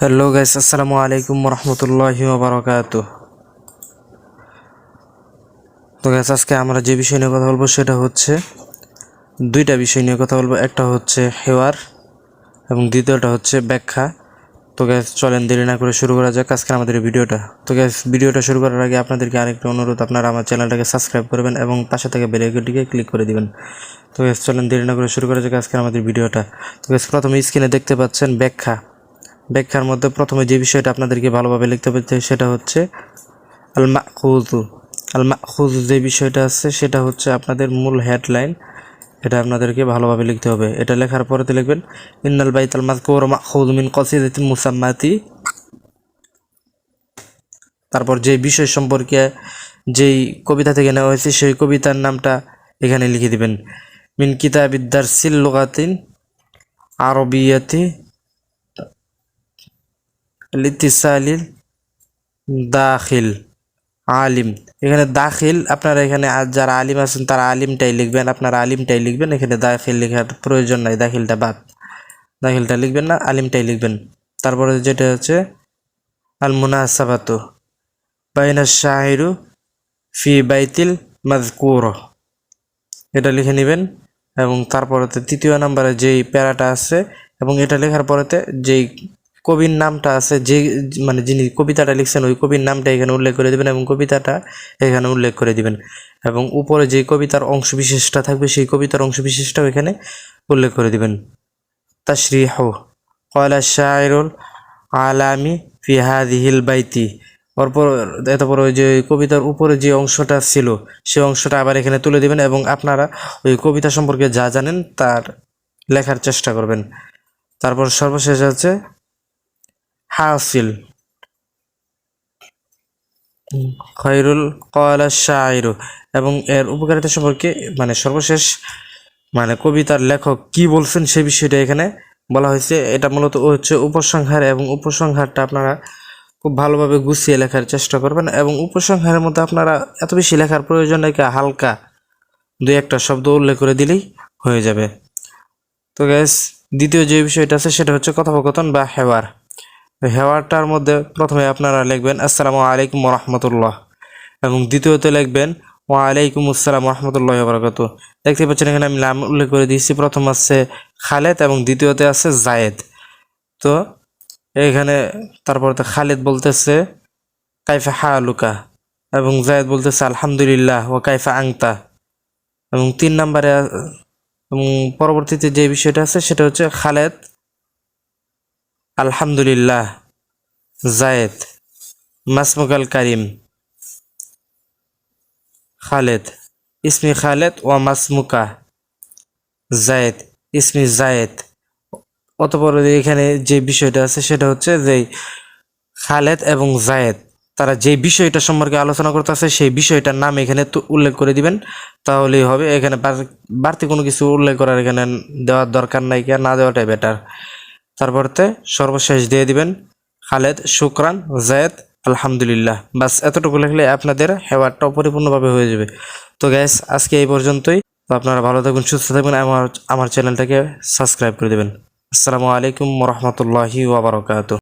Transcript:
Hello guys আসসালামু আলাইকুম রহমতুল্লাহি বারকাত তো গাইস আজকে আমরা যে বিষয় নিয়ে কথা বলব সেটা হচ্ছে, দুইটা বিষয় নিয়ে কথা বলব। একটা হচ্ছে হেওয়ার এবং দ্বিতীয়টা হচ্ছে ব্যাখ্যা। তো গ্যাস চলেন দেরি না করে শুরু করা যাক আজকে আমাদের ভিডিওটা। তো গ্যাস ভিডিওটা শুরু করার আগে আপনাদেরকে আরেকটা অনুরোধ, আপনারা আমার চ্যানেলটাকে সাবস্ক্রাইব করবেন এবং পাশে থেকে বেল আইকনটিকে ক্লিক করে দিবেন। তো গ্যাস চলেন দেরি না করে শুরু করা যাক আজকে আমাদের ভিডিওটা। তো গ্যাস প্রথমে স্ক্রিনে দেখতে পাচ্ছেন ব্যাখ্যা। ব্যাখ্যার মধ্যে প্রথমে যে বিষয়টা আপনাদেরকে ভালোভাবে লিখতে হবে সেটা হচ্ছে আল মাখুজু আল মাখুজু যে বিষয়টা আছে, সেটা হচ্ছে আপনাদের মূল হেডলাইন। এটা আপনাদেরকে ভালোভাবে লিখতে হবে। এটা লেখার পরেতে লিখবেন, ইন্নাল বাইত আল মাযকুর মাখুজ মিন কসিদাতিন মুসাম্মাতি। তারপর যে বিষয় সম্পর্কে যেই কবিতা থেকে নেওয়া হয়েছে, সেই কবিতার নামটা এখানে লিখে দিবেন। মিন কিতাবিদ্দার সিল আরবিয়াতি লিতিসালিল দাখিল, আলিম। এখানে দাখিল, আপনারা এখানে যারা আলিম আছেন, তারা আলিমটাই লিখবেন। আপনারা আলিমটাই লিখবেন, এখানে দাখিল লেখার প্রয়োজন নাই, দাখিলটা বাদ। দাখিলটা লিখবেন না, আলিমটাই লিখবেন। তারপরে যেটা হচ্ছে আল মুনাসাবাতু বাইনা শাহিরু ফি বাইতিল মাজকুর এটা লিখে নেবেন, এবং তারপরেতে তৃতীয় নম্বরে যেই প্যারাটা আছে, এবং এটা লেখার পরেতে যেই কবির নামটা আছে, যে মানে যিনি কবিতাটা লিখছেন, ওই কবির নামটা এখানে উল্লেখ করে দেবেন এবং কবিতাটা এখানে উল্লেখ করে দিবেন। এবং উপরে যে কবিতার অংশ বিশেষটা থাকবে, সেই কবিতার অংশ বিশেষটাও এখানে উল্লেখ করে দিবেন। তাশরিহ কয়লা শায়রুল আলামি ফি হাদিহিল বাইতি। অরপর এতপর ওই যে কবিতার উপরে যে অংশটা ছিল সেই অংশটা আবার এখানে তুলে দিবেন এবং আপনারা ওই কবিতা সম্পর্কে যা জানেন তার লেখার চেষ্টা করবেন। তারপর সর্বশেষ আছে হাসিল খৈরুল কয়লা শায়রু এবং এর উপকারিতা সম্পর্কে মানে সর্বশেষ মানে কবিতার লেখক কি বলছেন সে বিষয়টা এখানে বলা হয়েছে। এটা মূলত হচ্ছে উপসংহার এবং উপসংহারটা আপনারা খুব ভালোভাবে গুছিয়ে লেখার চেষ্টা করবেন এবং উপসংহারের মধ্যে আপনারা এত বেশি লেখার প্রয়োজন নেই হালকা দুই একটা শব্দ উল্লেখ করে দিলেই হয়ে যাবে। তো গ্যাস দ্বিতীয় যে বিষয়টা আছে সেটা হচ্ছে কথোপকথন বা হেওয়ার। হেওয়ারটার মধ্যে প্রথমে আপনারা লিখবেন, আসসালামু আলাইকুম রহমতুল্লাহ এবং দ্বিতীয়তে লিখবেন, ওয়ালাইকুম আসসালাম রহমতুল্লাহ বরকত দেখতে পাচ্ছেন এখানে আমি নাম উল্লেখ করে দিয়েছি। প্রথম আছে খালেদ এবং দ্বিতীয়তে আছে জায়েদ। তো এখানে তারপরে খালেদ বলতেছে, কাইফা হালুকা? এবং জায়েদ বলতেছে, আলহামদুলিল্লাহ। ও কাইফা আংতা? এবং তিন নম্বরে, এবং পরবর্তীতে যে বিষয়টা আছে সেটা হচ্ছে খালেদ আলহামদুলিল্লাহ, জায়েদ মাসমুক আল কারিম, খালেদ, ইসমি খালেদ ও মাসমুকা, জায়েদ, ইসমি জায়েদ। অতপর এখানে যে বিষয়টা আছে সেটা হচ্ছে যে খালেদ এবং জায়েদ, তারা যে বিষয়টা সম্পর্কে আলোচনা করতেছে সেই বিষয়টার নাম এখানে উল্লেখ করে দিবেন, তাহলেই হবে। এখানে বাড়- বাড়তি কোনো কিছু উল্লেখ করার এখানে দেওয়ার দরকার নাই কি না দেওয়াটাই বেটার তারপরতে সর্বশেষ দিয়ে দিবেন খালেদ, শুক্রান, জায়েদ, আলহামদুলিল্লাহ। বাস এতটুকু লিখলে আপনাদের হেওয়ারটা পরিপূর্ণভাবে হয়ে যাবে। তো গ্যাস আজকে এই পর্যন্তই। তো আপনারা ভালো থাকবেন সুস্থ থাকবেন আমার আমার চ্যানেলটাকে সাবস্ক্রাইব করে দেবেন। আসসালামু আলাইকুম রহমতুল্লাহি ওবরাকাতু